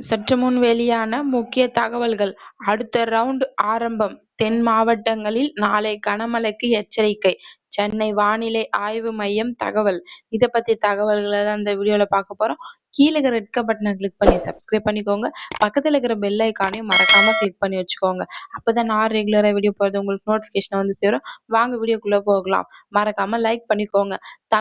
சற்று முன் வெளியான முக்கிய தகவல்கள். அடுத்த ரவுண்ட் ஆரம்பம். தென் மாவட்டங்களில் நாளை கனமழைக்கு எச்சரிக்கை. சென்னை வானிலை ஆய்வு மையம் தகவல். இதை பத்தி தகவல்களை தான் இந்த வீடியோல பார்க்க போறோம். கீழே இருக்கிற ரெட் பட்டனை கிளிக் பண்ணி சப்ஸ்கிரைப் பண்ணிக்கோங்க. பக்கத்துல இருக்கிற பெல் ஐக்கானையும் மறக்காம கிளிக் பண்ணி வச்சுக்கோங்க. அப்போதான் நான் ரெகுலராக வீடியோ போறது உங்களுக்கு நோட்டிபிகேஷன் வந்து சேரும். வாங்க வீடியோக்குள்ளே போகலாம். மறக்காம லைக் பண்ணிக்கோங்க.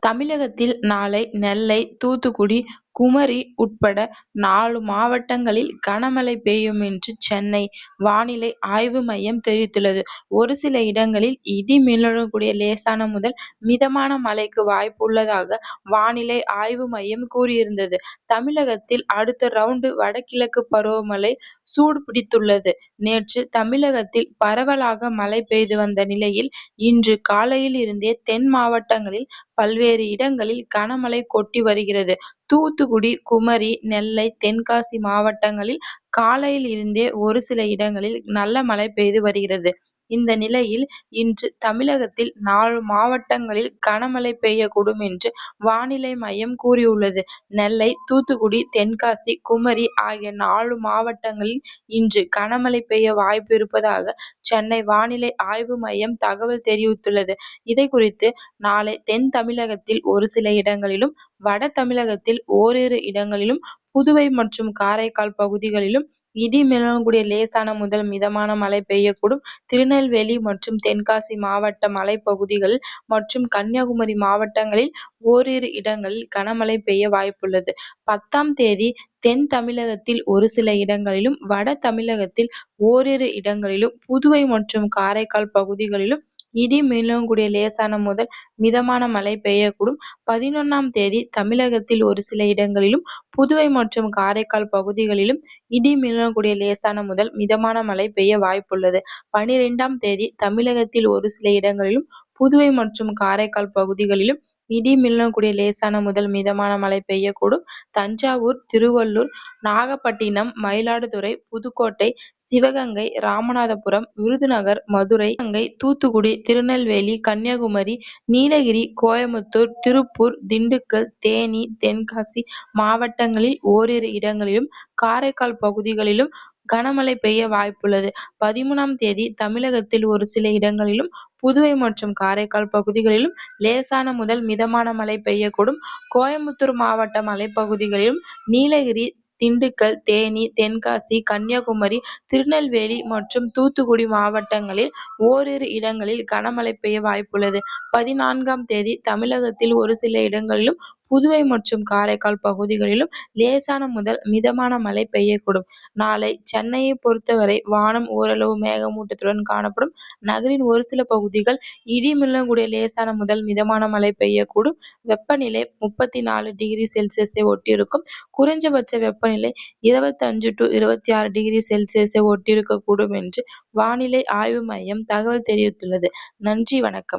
தமிழகத்தில் நாளை நெல்லை தூத்துக்குடி குமரி உட்பட நாலு மாவட்டங்களில் கனமழை பெய்யும் என்று சென்னை வானிலை ஆய்வு மையம் தெரிவித்துள்ளது. ஒரு சில இடங்களில் இடி மின்னலுடன் கூடிய லேசான முதல் மிதமான மழைக்கு வாய்ப்பு உள்ளதாக வானிலை ஆய்வு மையம் கூறியிருந்தது. தமிழகத்தில் அடுத்த ரவுண்டு வடகிழக்கு பருவமழை சூடு பிடித்துள்ளது. நேற்று தமிழகத்தில் பரவலாக மழை பெய்து வந்த நிலையில் இன்று காலையில் இருந்தே தென் மாவட்டங்களில் பல்வேறு இடங்களில் கனமழை கொட்டி வருகிறது. தூத்துக்குடி குமரி நெல்லை தென்காசி மாவட்டங்களில் காலையில் இருந்தே ஒரு சில இடங்களில் நல்ல மழை பெய்து வருகிறது. இந்த நிலையில் இன்று தமிழகத்தில் நாலு மாவட்டங்களில் கனமழை பெய்யக்கூடும் என்று வானிலை மையம் கூறியுள்ளது. நெல்லை தூத்துக்குடி தென்காசி குமரி ஆகிய நாலு மாவட்டங்களில் இன்று கனமழை பெய்ய வாய்ப்பு இருப்பதாக சென்னை வானிலை ஆய்வு மையம் தகவல் தெரிவித்துள்ளது. இதைக்குறித்து நாளை தென் தமிழகத்தில் ஒரு சில இடங்களிலும் வட தமிழகத்தில் ஓரிரு இடங்களிலும் புதுவை மற்றும் காரைக்கால் பகுதிகளிலும் இடி மின்னலுடன் கூடிய லேசான முதல் மிதமான மழை பெய்யக்கூடும். திருநெல்வேலி மற்றும் தென்காசி மாவட்ட மலைப்பகுதிகள் மற்றும் கன்னியாகுமரி மாவட்டங்களில் ஓரிரு இடங்களில் கனமழை பெய்ய வாய்ப்புள்ளது. பத்தாம் தேதி தென் தமிழகத்தில் ஒரு சில இடங்களிலும் வட தமிழகத்தில் ஓரிரு இடங்களிலும் புதுவை மற்றும் காரைக்கால் பகுதிகளிலும் இடி மின்னலுடன் கூடிய லேசான முதல் மிதமான மழை பெய்யக்கூடும். பதினொன்றாம் தேதி தமிழகத்தில் ஒரு சில இடங்களிலும் புதுவை மற்றும் காரைக்கால் பகுதிகளிலும் இடி மின்னலுடன் கூடிய லேசான முதல் மிதமான மழை பெய்ய வாய்ப்புள்ளது. பன்னிரண்டாம் தேதி தமிழகத்தில் ஒரு சில இடங்களிலும் புதுவை மற்றும் காரைக்கால் பகுதிகளிலும் இடி மின்னலுடன் கூடிய லேசான முதல் மிதமான மழை பெய்யக்கூடும். தஞ்சாவூர் திருவள்ளூர் நாகப்பட்டினம் மயிலாடுதுறை புதுக்கோட்டை சிவகங்கை ராமநாதபுரம் விருதுநகர் மதுரை சிவகங்கை தூத்துக்குடி திருநெல்வேலி கன்னியாகுமரி நீலகிரி கோயமுத்தூர் திருப்பூர் திண்டுக்கல் தேனி தென்காசி மாவட்டங்களில் ஓரிரு இடங்களிலும் காரைக்கால் பகுதிகளிலும் கனமழை பெய்ய வாய்ப்புள்ளது. பதிமூணாம் தேதி தமிழகத்தில் ஒரு சில இடங்களிலும் புதுவை மற்றும் காரைக்கால் பகுதிகளிலும் லேசான முதல் மிதமான மழை பெய்யக்கூடும். கோயம்புத்தூர் மாவட்ட மலைப்பகுதிகளிலும் நீலகிரி திண்டுக்கல் தேனி தென்காசி கன்னியாகுமரி திருநெல்வேலி மற்றும் தூத்துக்குடி மாவட்டங்களில் ஓரிரு இடங்களில் கனமழை பெய்ய வாய்ப்புள்ளது. பதினான்காம் தேதி தமிழகத்தில் ஒரு சில இடங்களிலும் புதுவை மற்றும் காரைக்கால் பகுதிகளிலும் லேசான முதல் மிதமான மழை பெய்யக்கூடும். நாளை சென்னையை பொறுத்தவரை வானம் ஓரளவு மேகமூட்டத்துடன் காணப்படும். நகரின் ஒரு சில பகுதிகள் இடி மின்னலுடன் கூடிய லேசான முதல் மிதமான மழை பெய்யக்கூடும். வெப்பநிலை முப்பத்தி நாலு டிகிரி செல்சியஸை ஒட்டியிருக்கும். குறைந்தபட்ச வெப்பநிலை இருபத்தஞ்சு டு இருபத்தி ஆறு டிகிரி செல்சியஸை ஒட்டியிருக்கக்கூடும் என்று வானிலை ஆய்வு மையம் தகவல் தெரிவித்துள்ளது. நன்றி வணக்கம்.